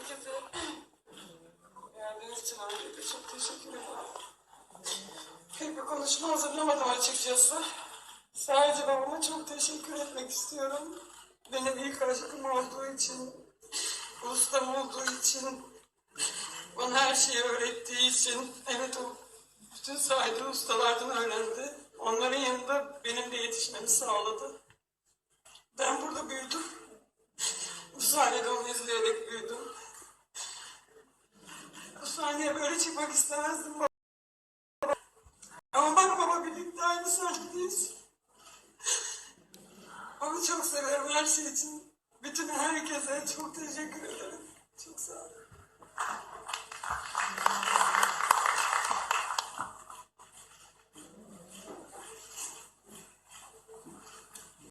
herkese geldiğiniz için öncelikle çok teşekkür ederim. Pek bir konuşma hazırlamadım açıkçası. Sadece babama çok teşekkür etmek istiyorum. Benim ilk aşkım olduğu için, ustam olduğu için, bana her şeyi öğrettiği için, evet o bütün saydığı ustalardan öğrendi. Onların yanında benim de yetişmemi sağladı. Ben burada büyüdüm. Bu sahnede onu izleyerek büyüdüm. Sahneye böyle çıkmak istemezdim baba. Ama bak baba birlikte aynı sahnedeyiz. Onu çok severim her şey için. Bütün herkese çok teşekkür ederim.